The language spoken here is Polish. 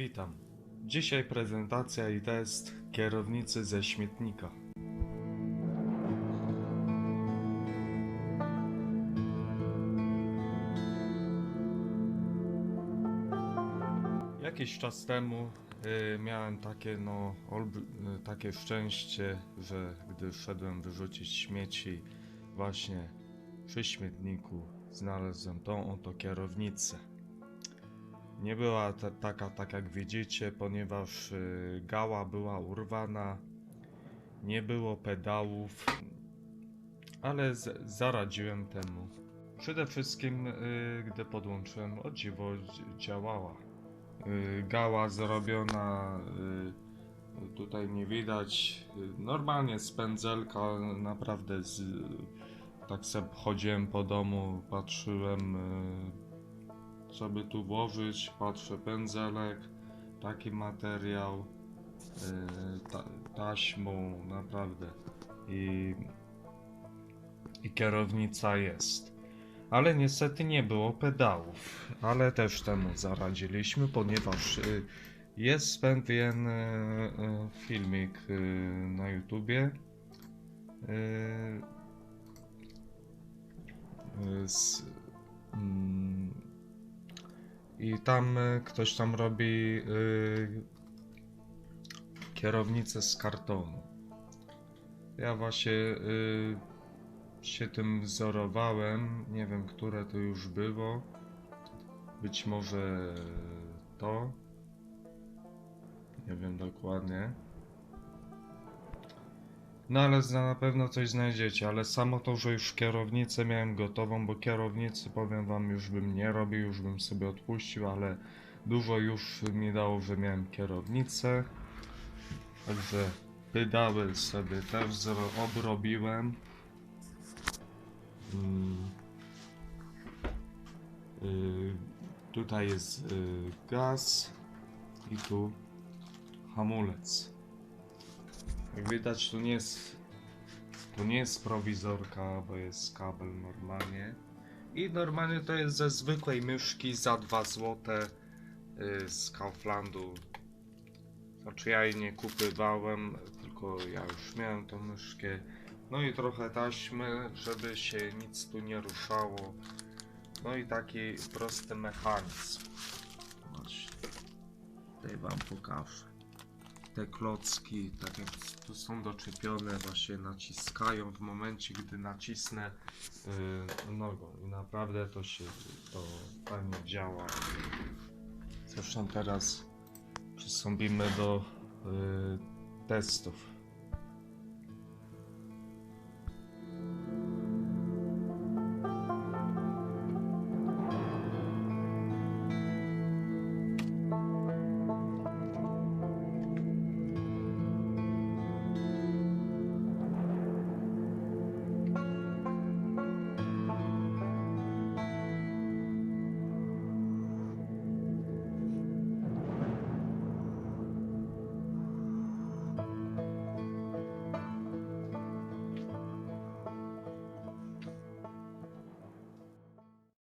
Witam. Dzisiaj prezentacja i test kierownicy ze śmietnika. Jakiś czas temu y, miałem takie no y, takie szczęście, że gdy szedłem wyrzucić śmieci właśnie przy śmietniku znalazłem tą oto kierownicę. Nie była ta, taka, tak jak widzicie, ponieważ y, gała była urwana, nie było pedałów, ale zaradziłem temu. Przede wszystkim, y, gdy podłączyłem, o dziwo dzi- działała. Y, gała zrobiona, tutaj nie widać, normalnie z pędzelka, naprawdę z, tak sobie chodziłem po domu, patrzyłem y, co by tu włożyć, patrzę pędzelek, taki materiał, yy, ta, taśmą, naprawdę. I, i kierownica jest. Ale niestety nie było pedałów, ale też temu zaradziliśmy, ponieważ y, jest pewien y, y, filmik y, na YouTubie. Y, y, z, i tam y, ktoś tam robi y, kierownicę z kartonu. Ja właśnie y, się tym wzorowałem. Nie wiem, które to już było. Być może to. Nie wiem dokładnie. No ale na pewno coś znajdziecie, ale samo to, że już kierownicę miałem gotową, bo kierownicy powiem wam już bym nie robił, już bym sobie odpuścił, ale dużo już mi dało, że miałem kierownicę. Także pedały sobie też zro- obrobiłem. Mm. Y, tutaj jest y, gaz i tu hamulec. Jak widać, to nie jest. To nie jest prowizorka, bo jest kabel normalnie. I normalnie to jest ze zwykłej myszki za 2 zł z Kauflandu. Znaczy ja jej nie kupywałem, tylko ja już miałem tą myszkę. No i trochę taśmy, żeby się nic tu nie ruszało. No i taki prosty mechanizm. Właśnie. Tutaj wam pokażę te klocki, tak jak tu są doczepione, właśnie naciskają w momencie, gdy nacisnę yy, nogą. I naprawdę to się to fajnie działa. Zresztą teraz przystąpimy do yy, testów.